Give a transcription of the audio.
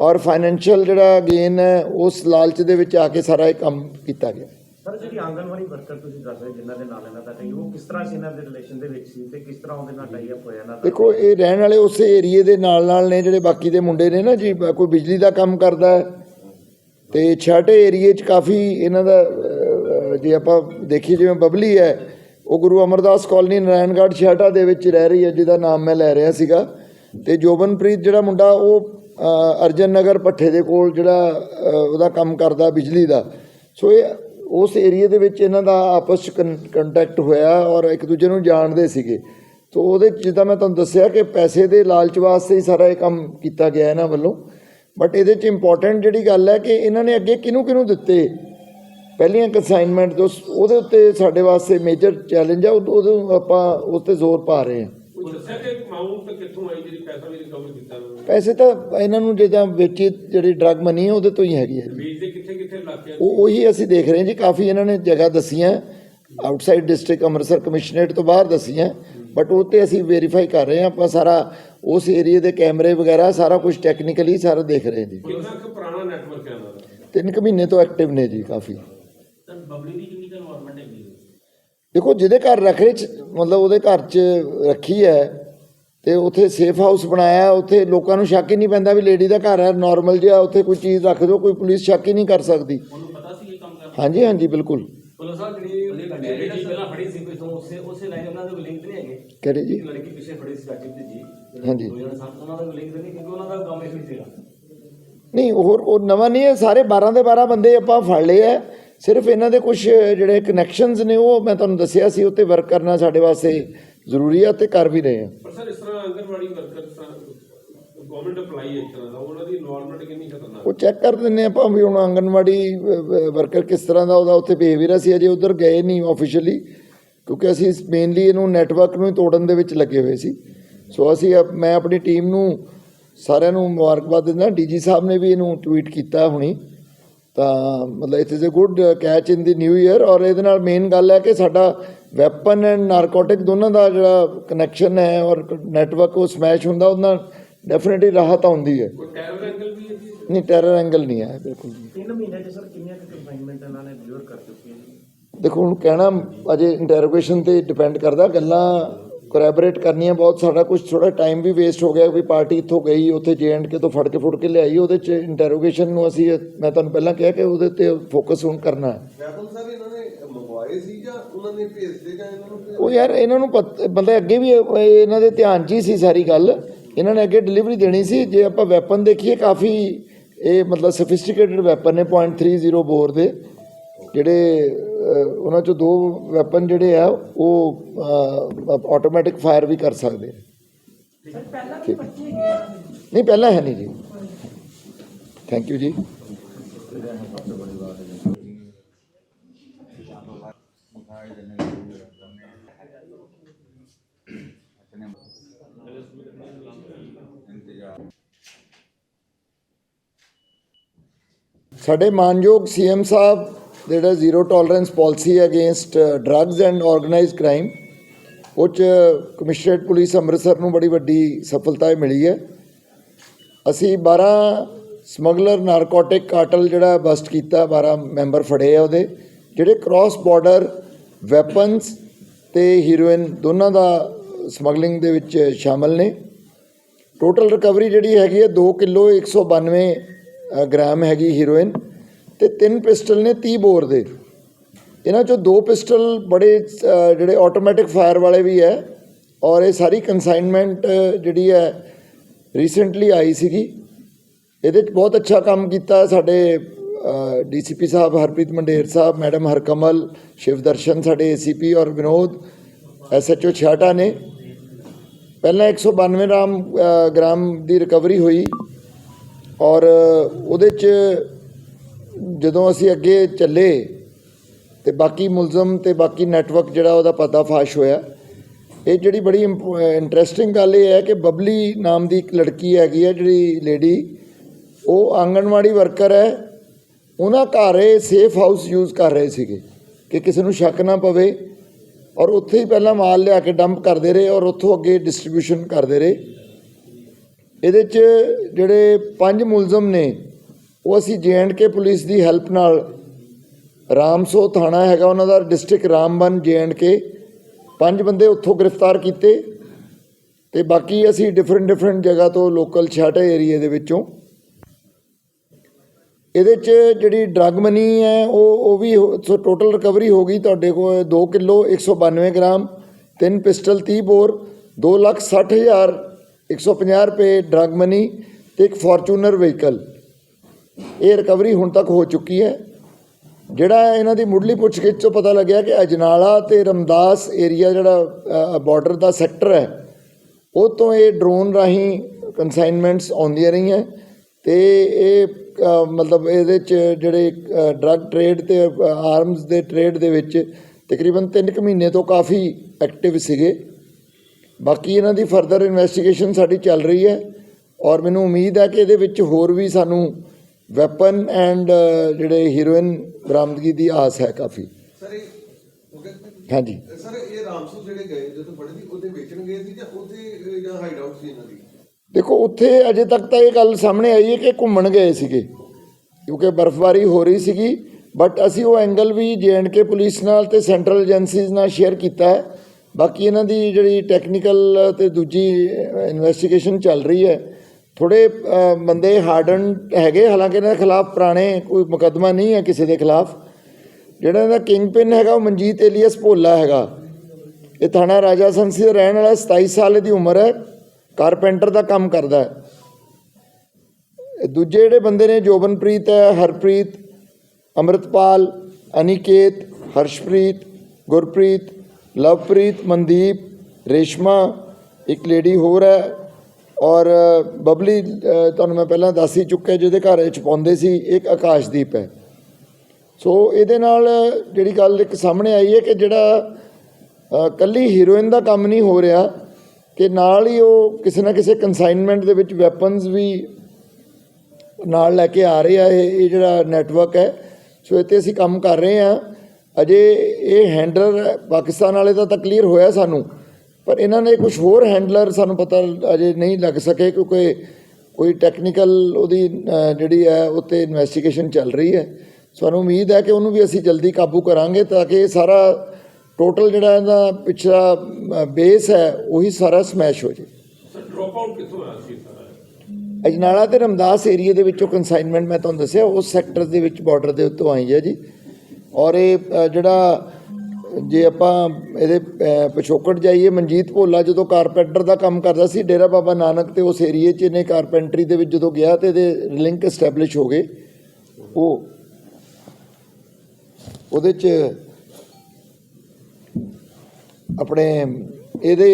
ਔਰ ਫਾਈਨੈਂਸ਼ੀਅਲ ਜਿਹੜਾ ਗੇਨ ਹੈ ਉਸ ਲਾਲਚ ਦੇ ਵਿੱਚ ਆ ਕੇ ਸਾਰਾ ਇਹ ਕੰਮ ਕੀਤਾ ਗਿਆ। ਸਰ ਜਿਹੜੀ ਆਂਗਨਵਾੜੀ ਵਰਕਰ ਤੁਸੀਂ ਦੱਸ ਰਹੇ ਜਿਨ੍ਹਾਂ ਦੇ ਨਾਲ ਇਹਨਾਂ ਦਾ ਟਾਈ ਉਹ ਕਿਸ ਤਰ੍ਹਾਂ ਸੀ ਇਹਨਾਂ ਦੇ ਰਿਲੇਸ਼ਨ ਦੇ ਵਿੱਚ ਸੀ ਤੇ ਕਿਸ ਤਰ੍ਹਾਂ ਉਹਦੇ ਨਾਲ ਟਾਈ ਅਪ ਹੋਇਆ ਇਹਨਾਂ ਦਾ? ਦੇਖੋ ਇਹ ਰਹਿਣ ਵਾਲੇ ਉਸੇ ਏਰੀਏ ਦੇ ਨਾਲ ਨਾਲ ਨੇ ਜਿਹੜੇ ਬਾਕੀ ਦੇ ਮੁੰਡੇ ਨੇ ਨਾ ਜੀ ਕੋਈ ਬਿਜਲੀ ਦਾ ਕੰਮ ਕਰਦਾ ਹੈ ਤੇ ਛਾਟੇ ਏਰੀਏ 'ਚ ਕਾਫੀ ਇਹਨਾਂ ਦਾ ਜੇ ਆਪਾਂ ਦੇਖੀਏ ਜਿਵੇਂ ਬਬਲੀ ਹੈ ਉਹ ਗੁਰੂ ਅਮਰਦਾਸ ਕਾਲਨੀ ਨਾਰਾਇਣਗੜ੍ਹ ਛਾਟਾ ਦੇ ਵਿੱਚ ਰਹਿ ਰਹੀ ਹੈ ਜਿਹਦਾ ਨਾਮ ਮੈਂ ਲੈ ਰਿਹਾ ਸੀਗਾ ਤੇ ਜੋਬਨਪ੍ਰੀਤ ਜਿਹੜਾ ਮੁੰਡਾ ਉਹ ਅਰਜਨ ਨਗਰ ਪੱਠੇ ਦੇ ਕੋਲ ਜਿਹੜਾ ਉਹਦਾ ਕੰਮ ਕਰਦਾ ਬਿਜਲੀ ਦਾ। ਸੋ ਇਹ ਉਸ ਏਰੀਏ ਦੇ ਵਿੱਚ ਇਹਨਾਂ ਦਾ ਆਪਸ ਚ ਕੰਟੈਕਟ ਹੋਇਆ ਔਰ ਇੱਕ ਦੂਜੇ ਨੂੰ ਜਾਣਦੇ ਸੀਗੇ। ਤੋ ਉਹਦੇ 'ਚ ਜਿੱਦਾਂ ਮੈਂ ਤੁਹਾਨੂੰ ਦੱਸਿਆ ਕਿ ਪੈਸੇ ਦੇ ਲਾਲਚ ਵਾਸਤੇ ਹੀ ਸਾਰਾ ਇਹ ਕੰਮ ਕੀਤਾ ਗਿਆ ਇਹਨਾਂ ਵੱਲੋਂ। ਬਟ ਇਹਦੇ 'ਚ ਇੰਪੋਰਟੈਂਟ ਜਿਹੜੀ ਗੱਲ ਹੈ ਕਿ ਇਹਨਾਂ ਨੇ ਅੱਗੇ ਕਿਹਨੂੰ ਕਿਹਨੂੰ ਦਿੱਤੇ? ਪਹਿਲੀਆਂ ਕਨਸਾਈਨਮੈਂਟ ਤੋਂ ਉਹਦੇ ਉੱਤੇ ਸਾਡੇ ਵਾਸਤੇ ਮੇਜਰ ਚੈਲੰਜ ਆ ਉਹ- ਉਹਦੇ ਆਪਾਂ ਉਸ ਤੇ ਜ਼ੋਰ ਪਾ ਰਹੇ ਹਾਂ। ਉਹ ਦੱਸਿਆ ਕਿ ਅਮਾਉਂਟ ਕਿੱਥੋਂ ਆਈ ਜਿਹੜੀ ਪੈਸਾ ਵੀ ਰਿਕਵਰ ਕੀਤਾ ਉਹਨਾਂ? ਨੇ ਪੈਸੇ ਤਾਂ ਇਹਨਾਂ ਨੂੰ ਜਿੱਦਾਂ ਵੇਚੀ ਜਿਹੜੀ ਡਰਗ ਮਨੀ ਹੈ ਉਹਦੇ ਤੋਂ ਹੀ ਹੈਗੀ ਹੈ ਜੀ ਕਿੱਥੇ ਕਿੱਥੇ? ਉਹ ਉਹੀ ਅਸੀਂ ਦੇਖ ਰਹੇ ਹਾਂ ਜੀ ਕਾਫੀ ਇਹਨਾਂ ਨੇ ਜਗ੍ਹਾ ਦਸੀਆਂ। ਆਊਟਸਾਈਡ ਡਿਸਟ੍ਰਿਕਟ ਅੰਮ੍ਰਿਤਸਰ ਕਮਿਸ਼ਨਰੇਟ ਤੋਂ ਬਾਹਰ ਦਸੀਆਂ। ਬਟ ਉਹ ਤੇ ਅਸੀਂ ਵੈਰੀਫਾਈ ਕਰ ਰਹੇ ਹਾਂ ਆਪਾਂ ਸਾਰਾ ਉਸ ਏਰੀਆ ਦੇ ਕੈਮਰੇ ਵਗੈਰਾ ਸਾਰਾ ਕੁਝ ਟੈਕਨੀਕਲੀ ਸਾਰਾ ਦੇਖ ਰਹੇ ਹਾਂ ਜੀ। ਕਿੰਨਾ ਕੁ ਪੁਰਾਣਾ ਨੈਟਵਰਕ ਹੈ ਉਹਨਾਂ ਦਾ? ਤਿੰਨ ਕੁ ਮਹੀਨੇ ਤੋਂ ਐਕਟਿਵ ਨੇ ਜੀ ਕਾਫੀ। ਤਾਂ ਬਬਲੀ ਦੀ ਕਿੰਨੀ ਕੁ ਇਨਵੋਲਵਮੈਂਟ ਹੈਗੀ ਹੈ? ਦੇਖੋ ਜਿਹਦੇ ਘਰ ਰੱਖੇ ਚ ਮਤਲਬ ਉਹਦੇ ਘਰ 'ਚ ਰੱਖੀ ਹੈ ਤੇ ਉੱਥੇ ਸੇਫ ਹਾਊਸ ਬਣਾਇਆ ਹੈ, ਉੱਥੇ ਲੋਕਾਂ ਨੂੰ ਸ਼ੱਕ ਹੀ ਨਹੀਂ ਪੈਂਦਾ ਵੀ ਲੇਡੀ ਦਾ ਘਰ ਹੈ ਨਾਰਮਲ ਜਿਹਾ ਉੱਥੇ ਕੋਈ ਚੀਜ਼ ਰੱਖ ਦਿਓ ਕੋਈ ਪੁਲਿਸ ਸ਼ੱਕ ਹੀ ਨਹੀਂ ਕਰ ਸਕਦੀ। ਉਹਨੂੰ ਪਤਾ ਸੀ ਇਹ ਕੰਮ ਕਰਦਾ? ਹਾਂਜੀ ਹਾਂਜੀ ਬਿਲਕੁਲ। ਪੁਲਿਸ ਸਾਹਿਬ ਜਿਹੜੀ ਲੜਕੀ ਪਹਿਲਾਂ ਫੜੀ ਸੀ ਕੋਈ ਤੋਂ ਉਸੇ ਉਸੇ ਲਾਈਨ ਉਹਨਾਂ ਦੇ ਲਿੰਕ ਨਹੀਂ ਹੈਗੇ। ਕਰੇ ਜੀ? ਇੱਕ ਲੜਕੀ ਪਿੱਛੇ ਫੜੀ ਸੀ ਸਟਾਰਟਿੰਗ ਤੇ ਜੀ ਹਾਂਜੀ। ਉਹਨਾਂ ਦਾ ਲਿੰਕ ਨਹੀਂ ਕਿਉਂਕਿ ਉਹਨਾਂ ਦਾ ਕੰਮ ਇਹ ਸੀਗਾ। ਨਹੀਂ ਹੋਰ ਉਹ ਨਵਾਂ ਨਹੀਂ ਹੈ ਸਾਰੇ 12 ਦੇ 12 ਬੰਦੇ ਆਪਾਂ ਫੜ ਲਏ ਆ ਸਿਰਫ ਇਹਨਾਂ ਦੇ ਕੁਝ ਜਿਹੜੇ ਕਨੈਕਸ਼ਨਸ ਨੇ ਉਹ ਮੈਂ ਤੁਹਾਨੂੰ ਦੱਸਿਆ ਸੀ ਉੱਤੇ ਵਰਕ ਕਰਨਾ ਸਾਡੇ ਵਾਸਤੇ ਜ਼ਰੂਰੀ ਆ ਤੇ ਕਰ ਵੀ ਰਹੇ ਆ। ਪਰ ਸਰ ਇਸ ਤਰ੍ਹਾਂ ਆਂਗਨਵਾੜੀ ਵਰਕਰ ਇਸ ਗਵਰਨਮੈਂਟ ਅਪਲਾਈ ਹੈ ਇੱਕ ਤਰ੍ਹਾਂ ਦਾ ਉਹਨਾਂ ਦੀ ਇਨਵੋਲਵਮੈਂਟ ਕਿੰਨੀ ਖਤਰਨਾਕ ਉਹ ਚੈੱਕ ਕਰ ਦਿੰਨੇ ਆਪਾਂ ਵੀ ਹੁਣ ਆਂਗਨਵਾੜੀ ਵਰਕਰ ਕਿਸ ਤਰ੍ਹਾਂ ਦਾ ਉਹਦਾ ਉੱਥੇ ਬਿਹੇਵੀਅਰ ਅਸੀਂ ਅਜੇ ਉਧਰ ਗਏ ਨਹੀਂ ਆਫੀਸ਼ੀਅਲੀ ਕਿਉਂਕਿ ਅਸੀਂ ਮੇਨਲੀ ਇਹਨੂੰ ਨੈਟਵਰਕ ਨੂੰ ਹੀ ਤੋੜਨ ਦੇ ਵਿੱਚ ਲੱਗੇ ਹੋਏ ਸੀ। ਸੋ ਅਸੀਂ ਮੈਂ ਆਪਣੀ ਟੀਮ ਨੂੰ ਸਾਰਿਆਂ ਨੂੰ ਮੁਬਾਰਕਬਾਦ ਦਿੰਦਾ ਡੀਜੀ ਸਾਹਿਬ ਨੇ ਵੀ ਇਹਨੂੰ ਟਵੀਟ ਕੀਤਾ ਹੁਣੀ। ਤਾਂ ਮਤਲਬ it is a good catch in the new year ਔਰ ਇਹਦੇ ਨਾਲ ਮੇਨ ਗੱਲ ਹੈ ਕਿ ਸਾਡਾ ਵੈਪਨ ਐਂਡ ਨਾਰਕੋਟਿਕ ਦੋਨਾਂ ਦਾ ਜਿਹੜਾ ਕਨੈਕਸ਼ਨ ਹੈ ਔਰ ਨੈਟਵਰਕ ਉਹ ਸਮੈਸ਼ ਹੁੰਦਾ ਉਹਦੇ ਨਾਲ ਡੈਫੀਨਿਟਲੀ ਰਾਹਤ ਆਉਂਦੀ ਹੈ। ਕੋਈ ਟੈਰਰ ਐਂਗਲ ਵੀ ਹੈ ਜੀ? ਨਹੀਂ ਟੈਰਰ ਐਂਗਲ ਨਹੀਂ ਹੈ ਬਿਲਕੁਲ ਜੀ। ਤਿੰਨ ਮਹੀਨੇ 'ਚ ਸਰ ਕਿੰਨੀਆਂ ਕੁ ਕਨਫਾਈਨਮੈਂਟ ਇਹਨਾਂ ਨੇ ਡਿਲੀਵਰ ਕਰ ਚੁੱਕੀ ਹੈ ਜੀ? ਦੇਖੋ ਹੁਣ ਕਹਿਣਾ ਅਜੇ ਇੰਟਰੋਗੇਸ਼ਨ ਤੇ ਡਿਪੈਂਡ ਕਰਦਾ ਗੱਲਾਂ ਕੋਰੈਬੋਰੇਟ ਕਰਨੀਆਂ ਬਹੁਤ ਸਾਡਾ ਕੁਝ ਥੋੜਾ ਟਾਈਮ ਵੀ ਵੇਸਟ ਹੋ ਗਿਆ ਵੀ ਪਾਰਟੀ ਇੱਥੋਂ ਗਈ ਉੱਥੇ ਕੇ ਤੋਂ ਫੜ ਕੇ ਫੁੜ ਕੇ ਲਿਆਈ ਉਹਦੇ ਚ ਇੰਟਰੋਗੇਸ਼ਨ ਨੂੰ ਅਸੀਂ ਮੈਂ ਤੁਹਾਨੂੰ ਪਹਿਲਾਂ ਕਿਹਾ ਕਿ ਉਹਦੇ ਤੇ ਫੋਕਸ ਹੁਣ ਕਰਨਾ ਹੈ। ਵੈਪਨ ਸਰ ਇਹਨਾਂ ਨੇ ਮੰਗਵਾਏ ਸੀ ਜਾਂ ਉਹਨਾਂ ਨੇ ਭੇਜਦੇ ਜਾਂ ਇਹਨਾਂ ਨੂੰ ਭੇਜ- ਉਹ ਯਾਰ ਇਹਨਾਂ ਨੂੰ ਮਤਲਬ ਅੱਗੇ ਵੀ ਇਹ- ਇਹ ਇਹਨਾਂ ਦੇ ਧਿਆਨ 'ਚ ਹੀ ਸੀ ਸਾਰੀ ਗੱਲ। ਇਹਨਾਂ ਨੇ ਅੱਗੇ ਡਿਲੀਵਰੀ ਦੇਣੀ ਸੀ। ਜੇ ਆਪਾਂ ਵੈਪਨ ਦੇਖੀਏ ਕਾਫੀ ਇਹ ਮਤਲਬ ਸਫਿਸਟੀਕੇਟਡ ਵੈਪਨ ਨੇ .30 ਬੋਰ ਦੇ ਜਿਹੜੇ ਉਹਨਾਂ ਚੋਂ ਦੋ ਵੈਪਨ ਜਿਹੜੇ ਆ ਉਹ ਆਟੋਮੈਟਿਕ ਫਾਇਰ ਵੀ ਕਰ ਸਕਦੇ ਆ। ਠੀਕ। ਨਹੀਂ ਪਹਿਲਾਂ ਹੈ ਨਹੀਂ ਜੀ। ਥੈਂਕ ਯੂ ਜੀ। ਸਾਡੇ ਮਾਨਯੋਗ ਸੀਐਮ ਸਾਹਿਬ ਜਿਹੜਾ zero tolerance policy against drugs and organised crime ਉਹ 'ਚ ਕਮਿਸ਼ਨਰੇਟ ਪੁਲਿਸ ਅੰਮ੍ਰਿਤਸਰ ਨੂੰ ਬੜੀ ਵੱਡੀ ਸਫਲਤਾ ਮਿਲੀ ਹੈ। ਅਸੀਂ 12 ਸਮਗਲਰ ਨਾਰਕੋਟਿਕ ਕਾਟਲ ਜਿਹੜਾ ਬਸਟ ਕੀਤਾ 12 ਮੈਂਬਰ ਫੜੇ ਆ ਉਹਦੇ। ਜਿਹੜੇ ਕ੍ਰਾਸ ਬਾਰਡਰ ਵੈਪਨਸ ਤੇ ਹੀਰੋਇਨ ਦੋਨਾਂ ਦਾ ਸਮਗਲਿੰਗ ਦੇ ਵਿੱਚ ਸ਼ਾਮਲ ਨੇ। ਟੋਟਲ ਰਿਕਵਰੀ ਜਿਹੜੀ ਹੈਗੀ ਹੈ 2 ਕਿਲੋ 192 ਅ, ਗ੍ਰਾਮ ਹੈਗੀ ਹੀਰੋਇਨ ਤੇ ਤਿੰਨ ਪਿਸਟਲ ਨੇ 30 ਬੋਰ ਦੇ। ਇਹਨਾਂ ਚੋਂ ਦੋ ਪਿਸਟਲ ਬੜੇ ਜਿਹੜੇ ਆਟੋਮੈਟਿਕ ਫਾਇਰ ਵਾਲੇ ਵੀ ਹੈ ਔਰ ਇਹ ਸਾਰੀ ਕਨਸਾਈਨਮੈਂਟ ਜਿਹੜੀ ਹੈ ਰੀਸੈਂਟਲੀ ਆਈ ਸੀਗੀ। ਇਹਦੇ 'ਚ ਬਹੁਤ ਅੱਛਾ ਕੰਮ ਕੀਤਾ ਸਾਡੇ ਡੀਸੀਪੀ ਸਾਹਿਬ ਹਰਪ੍ਰੀਤ ਮੰਡੇਰ ਸਾਹਿਬ ਮੈਡਮ ਹਰਕਮਲ ਸ਼ਿਵਦਰਸ਼ਨ ਸਾਡੇ ਏਸੀਪੀ ਔਰ ਵਿਨੋਦ ਐਸਐਚਓ ਛਾਟਾ ਨੇ। ਪਹਿਲਾਂ 192 ਗ੍ਰਾਮ ਅ, ਗ੍ਰਾਮ ਦੀ ਰਿਕਵਰੀ ਹੋਈ ਔਰ ਉਹਦੇ 'ਚ ਜਦੋਂ ਅਸੀਂ ਅੱਗੇ ਚੱਲੇ ਤੇ ਬਾਕੀ ਮੁਲਜ਼ਮ ਤੇ ਬਾਕੀ ਨੈਟਵਰਕ ਜਿਹੜਾ ਉਹਦਾ ਪਤਾ ਫਾਸ਼ ਹੋਇਆ, ਇਹ ਜਿਹੜੀ ਬੜੀ ਇੰਟਰਸਟਿੰਗ ਗੱਲ ਇਹ ਹੈ ਕਿ ਬਬਲੀ ਨਾਮ ਦੀ ਇੱਕ ਲੜਕੀ ਹੈਗੀ ਹੈ ਜਿਹੜੀ ਲੇਡੀ ਉਹ ਆਂਗਣਵਾੜੀ ਵਰਕਰ ਹੈ, ਉਹਨਾਂ ਘਰ ਇਹ ਸੇਫ ਹਾਊਸ ਯੂਜ਼ ਕਰ ਰਹੇ ਸੀਗੇ ਕਿ ਕਿਸੇ ਨੂੰ ਸ਼ੱਕ ਨਾ ਪਵੇ ਔਰ ਉੱਥੇ ਹੀ ਪਹਿਲਾਂ ਮਾਲ ਲਿਆ ਕੇ ਡੰਪ ਕਰਦੇ ਰਹੇ ਔਰ ਉੱਥੋਂ ਅੱਗੇ ਡਿਸਟ੍ਰੀਬਿਊਸ਼ਨ ਕਰਦੇ ਰਹੇ। ਇਹਦੇ 'ਚ ਜਿਹੜੇ ਪੰਜ ਮੁਲਜ਼ਮ ਨੇ ਉਹ ਅਸੀਂ ਕੇ ਪੁਲਿਸ ਦੀ ਹੈਲਪ ਨਾਲ ਰਾਮਸੋ ਥਾਣਾ ਹੈਗਾ, ਉਹਨਾਂ ਦਾ ਡਿਸਟ੍ਰਿਕਟ ਰਾਮਬਨ ਕੇ ਪੰਜ ਬੰਦੇ ਉੱਥੋਂ ਗ੍ਰਿਫਤਾਰ ਕੀਤੇ ਤੇ ਬਾਕੀ ਅਸੀਂ ਡਿਫਰੈਂਟ ਡਿਫਰੈਂਟ ਜਗ੍ਹਾ ਤੋਂ ਲੋਕਲ ਛਾਟਾ ਏਰੀਏ ਦੇ ਵਿੱਚੋਂ। ਇਹਦੇ 'ਚ ਜਿਹੜੀ ਡਰੱਗ ਮਨੀ ਹੈ, ਉਹ ਉਹ ਵੀ ਸੋ ਟੋਟਲ ਰਿਕਵਰੀ ਹੋ ਗਈ ਤੁਹਾਡੇ ਕੋਲ 2 ਕਿਲੋ 192 ਗ੍ਰਾਮ, ਤਿੰਨ ਪਿਸਟਲ 30 ਬੋਰ 2 ਲੱਖ 60 ਹਜ਼ਾਰ 150 ਰੁਪਏ ਡਰੱਗ ਮਨੀ ਤੇ ਇੱਕ ਫੋਰਚੂਨਰ ਵਹੀਕਲ ਇਹ ਰਿਕਵਰੀ ਹੁਣ ਤੱਕ ਹੋ ਚੁੱਕੀ ਹੈ। ਜਿਹੜਾ ਇਹਨਾਂ ਦੀ ਮੁੱਢਲੀ ਪੁੱਛਗਿੱਛ ਤੋਂ ਪਤਾ ਲੱਗਿਆ ਕਿ ਅਜਨਾਲਾ ਤੇ ਰਮਦਾਸ ਏਰੀਆ ਜਿਹੜਾ ਬਾਰਡਰ ਦਾ ਸੈਕਟਰ ਹੈ, ਉਹ ਤੋਂ ਇਹ ਡਰੋਨ ਰਾਹੀਂ ਕਨਸਾਈਨਮੈਂਟਸ ਆਉਂਦੀਆਂ ਰਹੀਆਂ। ਤੇ ਇਹ ਮਤਲਬ ਇਹਦੇ ਚ ਜਿਹੜੇ ਡਰੱਗ ਟ੍ਰੇਡ ਤੇ ਆਰਮਸ ਦੇ ਟ੍ਰੇਡ ਦੇ ਵਿੱਚ ਤਕਰੀਬਨ 3 ਕੁ ਮਹੀਨੇ ਤੋਂ ਕਾਫੀ ਐਕਟਿਵ ਸੀਗੇ। ਬਾਕੀ ਇਹਨਾਂ ਦੀ ਫਰਦਰ ਇਨਵੈਸਟੀਗੇਸ਼ਨ ਸਾਡੀ ਚੱਲ ਰਹੀ ਹੈ। ਔਰ ਮੈਨੂੰ ਉਮੀਦ ਹੈ ਕਿ ਇਹਦੇ ਵਿੱਚ ਹੋਰ ਵੀ ਸਾਨੂੰ ਵੈਪਨ ਐਂਡ ਜਿਹੜੇ ਹੀਰੋਇਨ ਬਰਾਮਦਗੀ ਦੀ ਆਸ ਹੈ ਕਾਫੀ। ਸਰ ਇਹ ਹਾਂਜੀ। ਸਰ ਇਹ ਰਾਮਸੂ ਜਿਹੜੇ ਗਏ ਜਦੋਂ ਫੜੇ ਸੀ ਉਹਦੇ ਵੇਚਣ ਗਏ ਸੀ ਜਾਂ ਉੱਥੇ ਅਹ, ਜਾਂ ਹਾਈਡ ਆਊਟ ਸੀ ਇਹਨਾਂ ਦੀ? ਦੇਖੋ ਉੱਥੇ ਅਜੇ ਤੱਕ ਤਾਂ ਇਹ ਗੱਲ ਸਾਹਮਣੇ ਆਈ ਹੈ ਕਿ ਘੁੰਮਣ ਗਏ ਸੀਗੇ ਕਿਉਂਕਿ ਬਰਫ਼ਬਾਰੀ ਹੋ ਰਹੀ ਸੀਗੀ ਬਟ ਅਸੀਂ ਉਹ ਐਂਗਲ ਵੀ ਕੇ ਪੁਲਿਸ ਨਾਲ ਤੇ ਸੈਂਟਰਲ ਏਜੰਸੀਜ਼ ਨਾਲ ਸ਼ੇਅਰ ਕੀਤਾ ਹੈ। ਬਾਕੀ ਇਹਨਾਂ ਦੀ ਜਿਹੜੀ ਟੈਕਨੀਕਲ ਤੇ ਦੂਜੀ ਇਨਵੈਸਟੀਗੇਸ਼ਨ ਚੱਲ ਰਹੀ ਹੈ ਥੋੜੇ ਬੰਦੇ ਹਾਰਡਨ ਹੈਗੇ, ਹਾਲਾਂਕਿ ਇਹਨਾਂ ਦੇ ਖਿਲਾਫ ਪੁਰਾਣੇ ਕੋਈ ਮੁਕੱਦਮਾ ਨਹੀਂ ਹੈ ਕਿਸੇ ਦੇ ਖਿਲਾਫ। ਜਿਹੜਾ ਇਹਦਾ ਕਿੰਗ ਪਿਨ ਹੈਗਾ, ਉਹ ਮਨਜੀਤ ਏਲੀਅਸ ਭੋਲਾ ਹੈਗਾ। ਇਹ ਥਾਣਾ ਰਾਜਾ ਸੰਸੀ ਦਾ ਰਹਿਣ ਵਾਲਾ 27 ਸਾਲ ਦੀ ਉਮਰ ਹੈ। ਕਾਰਪੈਂਟਰ ਦਾ ਕੰਮ ਕਰਦਾ ਹੈ। ਦੂਜੇ ਜਿਹੜੇ ਬੰਦੇ ਨੇ, ਜੋਬਨਪ੍ਰੀਤ ਹੈ, ਹਰਪ੍ਰੀਤ, ਅੰਮ੍ਰਿਤਪਾਲ, ਅਨਿਕੇਤ, ਹਰਸ਼ਪ੍ਰੀਤ, ਗੁਰਪ੍ਰੀਤ, ਲਵਪ੍ਰੀਤ, ਮਨਦੀਪ, ਰੇਸ਼ਮਾ, ਇੱਕ ਲੇਡੀ ਹੋਰ ਹੈ। ਔਰ ਬਬਲੀ ਤੁਹਾਨੂੰ ਮੈਂ ਪਹਿਲਾਂ ਦੱਸ ਹੀ ਚੁੱਕਿਆ ਜਿਹਦੇ ਘਰ ਵਿੱਚ ਪਾਉਂਦੇ ਸੀ ਇੱਕ ਆਕਾਸ਼ਦੀਪ ਹੈ। ਸੋ ਇਹਦੇ ਨਾਲ ਜਿਹੜੀ ਗੱਲ ਇੱਕ ਸਾਹਮਣੇ ਆਈ ਹੈ ਕਿ ਜਿਹੜਾ ਅ, ਕੱਲੀ ਹੀਰੋਇਨ ਦਾ ਕੰਮ ਨਹੀਂ ਹੋ ਰਿਹਾ ਕਿ ਨਾਲ ਹੀ ਉਹ ਕਿਸੇ ਨਾ ਕਿਸੇ ਕਨਸਾਈਨਮੈਂਟ ਦੇ ਵਿੱਚ ਵੈਪਨਸ ਵੀ ਨਾਲ ਲੈ ਕੇ ਆ ਰਹੇ ਆ ਇਹ ਇਹ ਜਿਹੜਾ ਨੈਟਵਰਕ ਹੈ। ਸੋ ਇਹ 'ਤੇ ਅਸੀਂ ਕੰਮ ਕਰ ਰਹੇ ਹਾਂ। ਅਜੇ ਇਹ ਹੈਂਡਲਰ ਪਾਕਿਸਤਾਨ ਵਾਲੇ ਦਾ ਤਾਂ ਕਲੀਅਰ ਹੋਇਆ ਸਾਨੂੰ। ਪਰ ਇਹਨਾਂ ਨੇ ਕੁਝ ਹੋਰ ਹੈਂਡਲਰ ਸਾਨੂੰ ਪਤਾ ਅਜੇ ਨਹੀਂ ਲੱਗ ਸਕੇ ਕਿਉਂਕਿ ਕੋਈ ਟੈਕਨੀਕਲ ਉਹਦੀ ਜਿਹੜੀ ਹੈ ਉੱਤੇ ਇਨਵੈਸਟੀਗੇਸ਼ਨ ਚੱਲ ਰਹੀ ਹੈ। ਸਾਨੂੰ ਉਮੀਦ ਹੈ ਕਿ ਉਹਨੂੰ ਵੀ ਅਸੀਂ ਜਲਦੀ ਕਾਬੂ ਕਰਾਂਗੇ ਤਾਂ ਕਿ ਇਹ ਸਾਰਾ ਟੋਟਲ ਜਿਹੜਾ ਇਹਦਾ ਪਿਛਲਾ ਬੇਸ ਹੈ ਉਹੀ ਸਾਰਾ ਸਮੈਸ਼ ਹੋ ਜੇ ਡ੍ਰੌਪ ਆਊਟ ਕਿੱਥੋਂ ਆਇਆ ਸੀ ਸਾਰਾ? ਅਜਨਾਲਾ ਤੇ ਰਮਦਾਸ ਏਰੀਆ ਦੇ ਵਿੱਚੋਂ ਕਨਸਾਈਨਮੈਂਟ ਮੈਂ ਤੁਹਾਨੂੰ ਦੱਸਿਆ ਉਸ ਸੈਕਟਰ ਦੇ ਵਿੱਚ ਬਾਰਡਰ ਦੇ ਉੱਤੋਂ ਆਈ ਹੈ ਜੀ। ਔਰ ਇਹ ਜਿਹੜਾ ਜੇ ਆਪਾਂ ਇਹਦੇ ਪਿਛੋਕੜ ਜਾਈਏ, ਮਨਜੀਤ ਭੋਲਾ ਜਦੋਂ ਕਾਰਪੈਂਟਰ ਦਾ ਕੰਮ ਕਰਦਾ ਸੀ, ਡੇਰਾ ਬਾਬਾ ਨਾਨਕ ਤੇ ਉਸ ਏਰੀਏ 'ਚ ਇਹਨੇ ਕਾਰਪੈਂਟਰੀ ਦੇ ਵਿੱਚ ਜਦੋਂ ਗਿਆ ਤੇ ਇਹਦੇ ਲਿੰਕ ਐਸਟੈਬਲਿਸ਼ ਹੋ ਗਏ। ਉਹ, ਉਹਦੇ 'ਚ ਆਪਣੇ ਇਹਦੇ